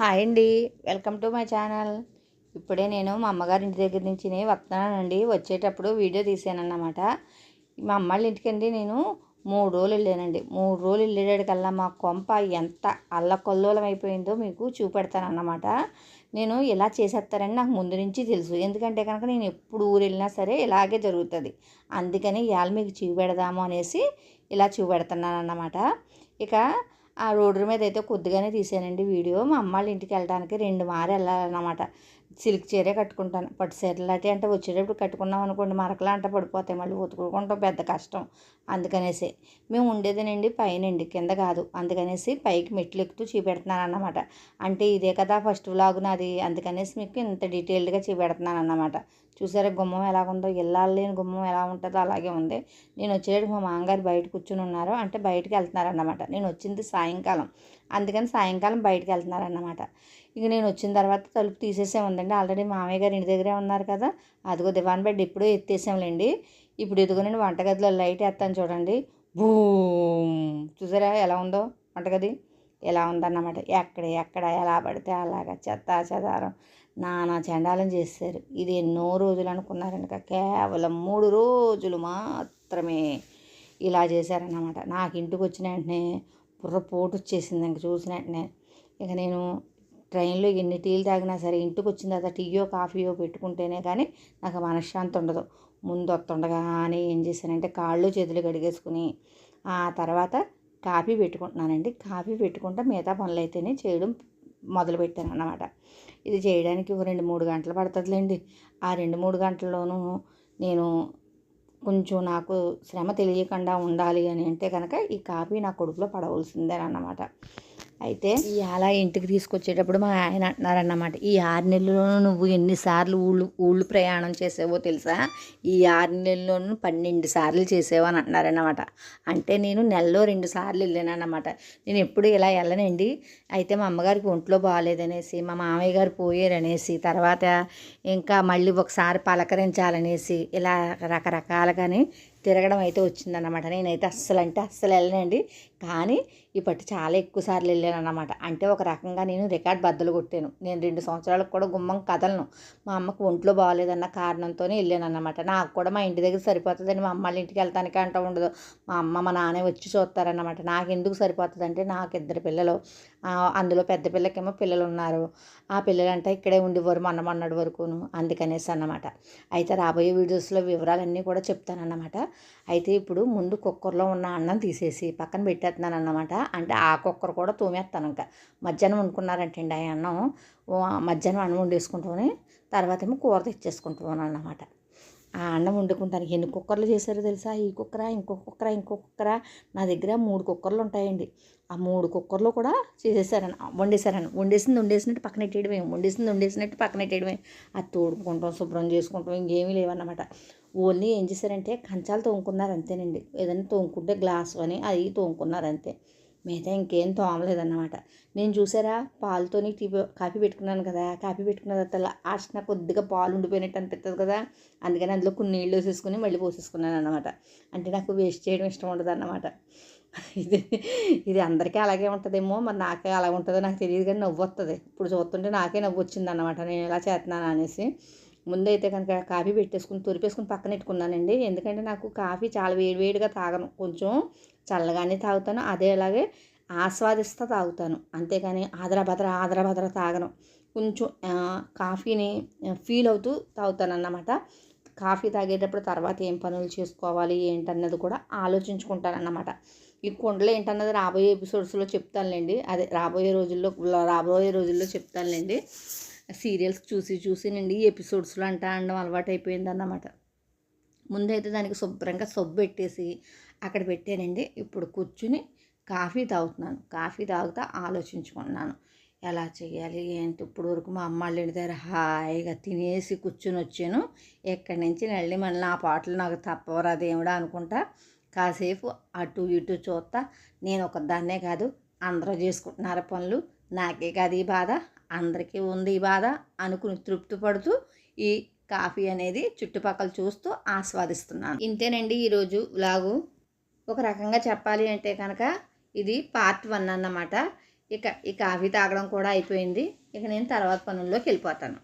Hi అండి. Welcome to my channel. ఇప్పుడే నేను మా అమ్మగారి ఇంటి దగ్గర నుంచి వస్తున్నానండి. వచ్చేటప్పుడు వీడియో తీసానన్నమాట. మా అమ్మ వాళ్ళ ఇంటికండి నేను మూడు రోజులు వెళ్ళానండి. మూడు రోజులు వెళ్ళేటకల్లా మా కొంప ఎంత అల్లకొల్లోలం అయిపోయిందో మీకు చూపెడతానన్నమాట. నేను ఇలా చేసేస్తారని నాకు ముందు నుంచి తెలుసు. ఎందుకంటే కనుక నేను ఎప్పుడు ఊరు వెళ్ళినా సరే ఇలాగే జరుగుతుంది. అందుకని ఇవాళ మీకు చూపెడదాము అనేసి ఇలా చూపెడుతున్నాను అన్నమాట ఇక ఆ రోడ్డు మీద అయితే కొద్దిగానే తీసానండి వీడియో. మా అమ్మ వాళ్ళ ఇంటికి వెళ్ళడానికి రెండు మారు వెళ్ళాలన్నమాట సిల్క్ చీరే కట్టుకుంటాను. పట్టు చీరలు లాంటివి అంటే వచ్చేటప్పుడు కట్టుకున్నాం అనుకోండి మరకలా అంటే పడిపోతాయి. మళ్ళీ ఉతుకుంటాం పెద్ద కష్టం. అందుకనేసి మేము ఉండేదేనండి పైనండి కింద కాదు. అందుకనేసి పైకి మెట్లు ఎక్కుతూ చూపెడుతున్నాను అన్నమాట అంటే ఇదే కదా ఫస్ట్ వ్లాగ్ నాది. అందుకనేసి మీకు ఇంత డీటెయిల్డ్గా చూపెడుతున్నాను అన్నమాట చూసారా గుమ్మం ఎలా ఉందో? లేని గుమ్మం ఎలా ఉంటుందో అలాగే ఉంది. నేను వచ్చేటప్పుడు మా మామగారు బయట కూర్చుని ఉన్నారు. అంటే బయటకు వెళ్తున్నారన్నమాట. నేను వచ్చింది సాయంకాలం. అందుకని సాయంకాలం బయటకు వెళ్తున్నారన్నమాట. ఇక నేను వచ్చిన తర్వాత తలుపు తీసేసే ఉందండి ఆల్రెడీ మామయ్య గారు ఇంటి దగ్గరే ఉన్నారు కదా. అదిగో దివాన్ బెడ్ ఇప్పుడే ఎత్తేసాంలేండి. ఇప్పుడు ఎదుగునండి వంటగదిలో లైట్ వేస్తాను చూడండి. భూమ్ చూసారా ఎలా ఉందో వంటగది? ఎలా ఉందన్నమాట. ఎక్కడ ఎక్కడ ఎలా పడితే అలాగా చెత్త చెదారం. నానా చండాలం చేశారు ఇది ఎన్నో రోజులు అనుకున్నారనుక కేవలం మూడు రోజులు మాత్రమే ఇలా చేశారన్నమాట. నాకు ఇంటికి వచ్చిన వెంటనే బుర్ర పోటు వచ్చేసింది ఇంక చూసిన వెంటనే. ఇక నేను ట్రైన్లో ఎన్ని టీలు తాగినా సరే ఇంటికి వచ్చిన తర్వాత టీయో కాఫీయో పెట్టుకుంటేనే కానీ నాకు మనశ్శాంతి ఉండదు. ముందు వస్తుండగానే ఏం చేశానంటే కాళ్ళు చేతులు కడిగేసుకుని ఆ తర్వాత కాఫీ పెట్టుకుంటున్నానండి. కాఫీ పెట్టుకుంటే మిగతా పనులు అయితేనే చేయడం మొదలుపెట్టాను అన్నమాట ఇది చేయడానికి ఒక రెండు మూడు గంటలు పడుతుందిలేండి. ఆ రెండు మూడు గంటల్లోనూ నేను కొంచెం నాకు శ్రమ తెలియకుండా ఉండాలి అని అంటే కనుక ఈ కాఫీ నా కొడుకులో పడవలసిందే అన్నమాట అయితే ఈ అలా ఇంటికి తీసుకొచ్చేటప్పుడు మా ఆయన అంటున్నారన్నమాట ఈ ఆరు నెలల్లోనూ నువ్వు ఎన్నిసార్లు ఊళ్ళు ఊళ్ళు ప్రయాణం చేసావో తెలుసా? ఈ ఆరు నెలల్లోనూ పన్నెండు సార్లు చేసావు? అని అంటున్నారన్నమాట. అంటే నేను నెలలో రెండు సార్లు వెళ్ళానన్నమాట. నేను ఎప్పుడు ఇలా వెళ్ళనండి. అయితే మా అమ్మగారికి ఒంట్లో బాగాలేదనేసి మా మామయ్య గారు పోయారనేసి తర్వాత ఇంకా మళ్ళీ ఒకసారి పలకరించాలనేసి ఇలా రకరకాలుగానే తిరగడం అయితే వచ్చిందన్నమాట. నేనైతే అస్సలు అంటే అస్సలు వెళ్ళనండి. కానీ ఈ పట్టు చాలా ఎక్కువ సార్లు వెళ్ళాను అనమాట అంటే ఒక రకంగా నేను రికార్డ్ బద్దలు కొట్టాను. నేను రెండు సంవత్సరాలకు కూడా గుమ్మం కదలను. మా అమ్మకు ఒంట్లో బాగాలేదన్న కారణంతోనే వెళ్ళాను అనమాట నాకు కూడా మా ఇంటి దగ్గర సరిపోతుందని మా అమ్మ వాళ్ళ ఇంటికి వెళ్తానికి అంటూ ఉండదు. మా అమ్మ మా నాన్న వచ్చి చూస్తారన్నమాట. నాకు ఎందుకు సరిపోతుందంటే నాకు ఇద్దరు పిల్లలు అందులో పెద్ద పిల్లకేమో పిల్లలు ఉన్నారు ఆ పిల్లలంటే ఇక్కడే ఉండేవారు మొన్న మొన్నటి వరకును అందుకనేసి అన్నమాట. అయితే రాబోయే వీడియోస్లో వివరాలన్నీ కూడా చెప్తానన్నమాట. అయితే ఇప్పుడు ముందు కుక్కర్లో ఉన్న అన్నం తీసేసి పక్కన పెట్టేస్తున్నాను అన్నమాట అంటే ఆ కుక్కర్ కూడా తోమేస్తాను ఇంకా. మధ్యాహ్నం వండుకున్నారంటే ఆ అన్నం. మధ్యాహ్నం అన్నం వండేసుకుంటామని తర్వాత ఏమో కూర తెచ్చేసుకుంటాను అన్నమాట ఆ అన్నం వండుకుంటానికి ఎన్ని కుక్కర్లు చేశారో తెలుసా? ఈ కుక్కరా ఇంకో కుక్కరా ఇంకో కుక్కరా? నా దగ్గర మూడు కుక్కర్లు ఉంటాయండి. ఆ మూడు కుక్కర్లు కూడా చేసేసారని వండేసారని వండేసింది వండేసినట్టు పక్కన పెట్టేయడమే వండేసింది వండేసినట్టు పక్కన పెట్టేయడమే అది తోడుకుంటాం శుభ్రం చేసుకుంటాం ఇంకేమీ లేవన్నమాట. ఓన్లీ ఏం చేశారంటే కంచాలు తోముకున్నారు అంతేనండి. ఏదైనా తోముకుంటే గ్లాసు అని అది తోముకున్నారు అంతే. మిగతా ఇంకేం తోమలేదన్నమాట. నేను చూసారా? పాలతోని టీ కాఫీ పెట్టుకున్నాను కదా. కాఫీ పెట్టుకున్న తర్వాత లాస్ట్ కొద్దిగా పాలు ఉండిపోయినట్టు అనిపిస్తుంది కదా. అందుకని అందులో కొన్ని నీళ్ళు వేసేసుకుని మళ్ళీ పోసేసుకున్నాను అనమాట అంటే నాకు వేస్ట్ చేయడం ఇష్టం ఉండదు అన్నమాట. ఇది ఇది అందరికీ అలాగే ఉంటుందేమో. మరి నాకే అలా ఉంటుందో నాకు తెలియదు కానీ నవ్వు వస్తుంది ఇప్పుడు చూస్తుంటే నాకే నవ్వు వచ్చింది అనమాట నేను ఇలా చేస్తున్నాను అనేసి. ముందైతే కనుక కాఫీ పెట్టేసుకుని తురిపేసుకుని పక్కన పెట్టుకున్నానండి. ఎందుకంటే నాకు కాఫీ చాలా వేడివేడిగా తాగను. కొంచెం చల్లగానే తాగుతాను. అదే అలాగే ఆస్వాదిస్తూ తాగుతాను. అంతేకాని ఆదరాభద్ర ఆదరాభద్ర తాగను. కొంచెం కాఫీని ఫీల్ అవుతూ తాగుతాను అన్నమాట కాఫీ తాగేటప్పుడు తర్వాత ఏం పనులు చేసుకోవాలి ఏంటన్నది కూడా ఆలోచించుకుంటాను అన్నమాట ఈ కొండలు ఏంటన్నది రాబోయే ఎపిసోడ్స్లో చెప్తానులేండి. అదే రాబోయే రోజుల్లో రాబోయే రోజుల్లో చెప్తానులేండి. సీరియల్స్ చూసి చూసి నుండి ఎపిసోడ్స్లో అంట అనడం అలవాటు అయిపోయిందన్నమాట ముందైతే దానికి శుభ్రంగా సబ్బు పెట్టేసి అక్కడ పెట్టానండి. ఇప్పుడు కూర్చుని కాఫీ తాగుతున్నాను. కాఫీ తాగుతా ఆలోచించుకున్నాను ఎలా చేయాలి ఏంటి? ఇప్పుడు వరకు మా అమ్మ వాళ్ళ దగ్గర హాయిగా తినేసి కూర్చుని వచ్చాను. ఎక్కడి నుంచి వెళ్ళి మళ్ళీ నా పాటలు నాకు తప్పవరా దేవుడా అనుకుంటా కాసేపు అటు ఇటు చూస్తా. నేను ఒక దాన్నే కాదు అందరూ చేసుకుంటున్నారు పనులు. నాకే కాదు ఈ బాధ. అందరికీ ఉంది ఈ బాధ అనుకుని తృప్తి పడుతూ ఈ కాఫీ అనేది చుట్టుపక్కల చూస్తూ ఆస్వాదిస్తున్నాను. ఇంతేనండి ఈరోజు లాగు. ఒక రకంగా చెప్పాలి అంటే కనుక ఇది పార్ట్ వన్ అన్నమాట. ఇక ఈ కాఫీ తాగడం కూడా అయిపోయింది. ఇక నేను తర్వాత పనుల్లోకి వెళ్ళిపోతాను.